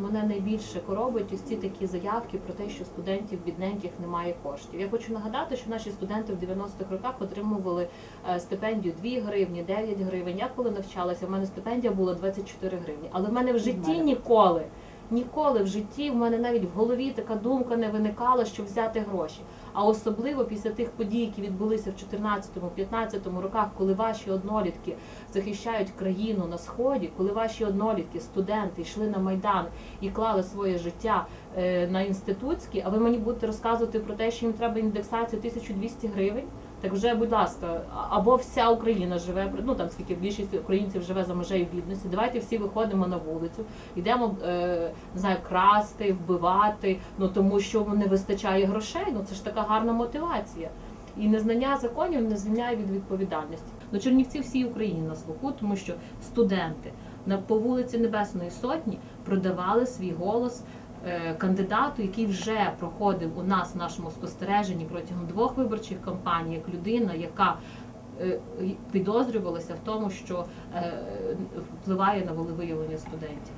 мене найбільше коробить ось ці такі заявки про те, що студентів бідненьких немає коштів. Я хочу нагадати, що наші студенти в 90-х роках отримували е, стипендію 2 гривні, 9 гривень. Я коли навчалася, в мене стипендія була 24 гривні. Але в мене в житті ніколи, ніколи в житті в мене навіть в голові така думка не виникала, щоб взяти гроші. А особливо після тих подій, які відбулися в 14-15 роках, коли ваші однолітки захищають країну на сході, коли ваші однолітки, студенти йшли на майдан і клали своє життя е, на інститутські, а ви мені будете розказувати про те, що їм треба індексація 1200 гривень. Так вже, будь ласка, або вся Україна живе, ну там скільки більшість українців живе за межею бідності. Давайте всі виходимо на вулицю, йдемо е, не знаю, красти, вбивати, ну тому що не вистачає грошей. Ну це ж така гарна мотивація. І незнання законів не звільняє від відповідальності. Ну Чернівці всій Україні на слуху, тому що студенти на по вулиці Небесної Сотні продавали свій голос кандидату, який вже проходив у нас в нашому спостереженні протягом двох виборчих кампаній, як людина, яка е, підозрювалася в тому, що е, впливає на волевиявлення студентів.